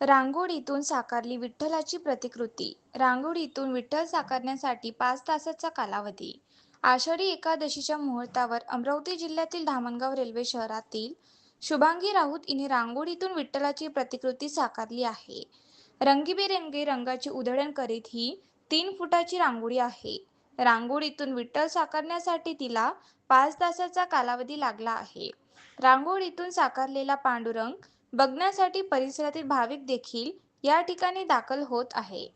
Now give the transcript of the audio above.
रांगोळीतून साकारली विठ्ठलाची प्रतिकृती. रांगोळीतून विठ्ठल साकारण्यासाठी पाच तासाचा कालावधी. आषाढी एकादशीच्या मुहूर्तावर अमरावती जिल्ह्यातील धामणगाव रेल्वे शहरातील शुभांगी राऊत हिने रांगोळीतून विठ्ठलाची प्रतिकृती साकारली आहे. रंगीबेरंगी रंगाची उधळण करीत ही तीन फुटाची रांगोळी आहे. रांगोळीतून विठ्ठल साकारण्यासाठी तिला पाच तासाचा कालावधी लागला आहे. रांगोळीतून साकारलेला पांडुरंग बघण्यासाठी परिसरातील भाविक देखील या ठिकाणी दाखल होत आहे.